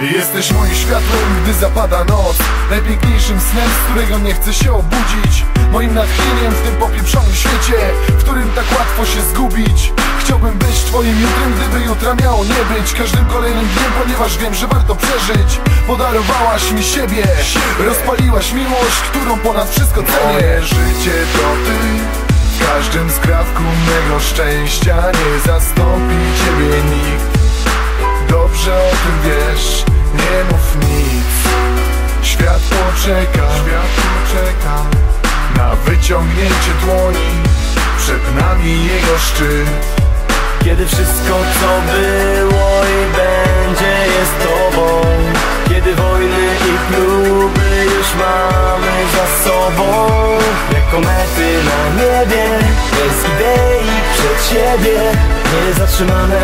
Jesteś moim światłem, gdy zapada noc. Najpiękniejszym snem, z którego nie chcę się obudzić. Moim natchnieniem w tym popieprzonym świecie W którym tak łatwo się zgubić. Chciałbym być twoim jutrem, gdyby jutra miało nie być. Każdym kolejnym dniem, ponieważ wiem, że warto przeżyć. Podarowałaś mi siebie Rozpaliłaś miłość, którą ponad wszystko cenię. Moje życie to ty. W każdym skrawku mego szczęścia Nie zastąpi Poczeka, świat poczeka Na wyciągnięcie dłoni Przed nami jego szczyt. Kiedy wszystko co było i będzie jest tobą. Kiedy wojny i próby już mamy za sobą. Jak komety na niebie Bez idei przed siebie. Niezatrzymane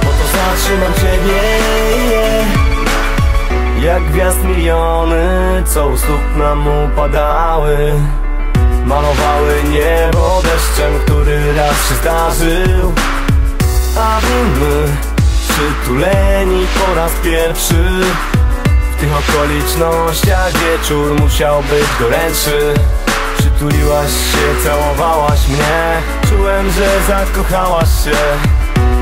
Po to zatrzymam ciebie gwiazd miliony Co u stóp nam upadały. Malowały niebo deszczem, który raz się zdarzył. A my przytuleni po raz pierwszy W tych okolicznościach wieczór musiał być gorętszy. Przytuliłaś się, całowałaś mnie. Czułem, że zakochałaś się.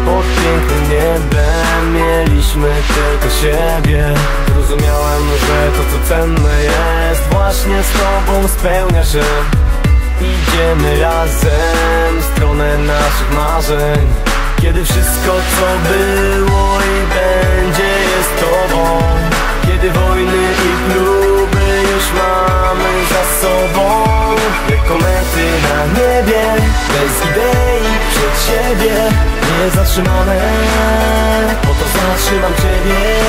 Pod pięknym niebem mieliśmy tylko siebie Rozumiałem, że to co cenne jest Właśnie z tobą spełnia się. Idziemy razem w stronę naszych marzeń. Kiedy wszystko co było i będzie jest tobą. Kiedy wojny i próby już mamy za sobą. Jak komety na niebie Bez idei przed siebie Niezatrzymane Po to zatrzymam ciebie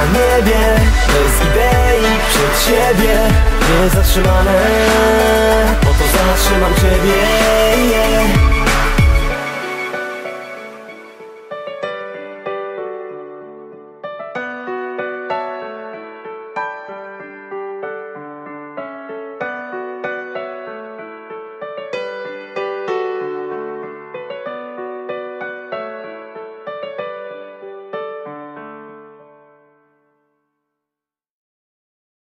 na niebie Bez idei przed siebie Niezatrzymane Po to zatrzymam ciebie yeah.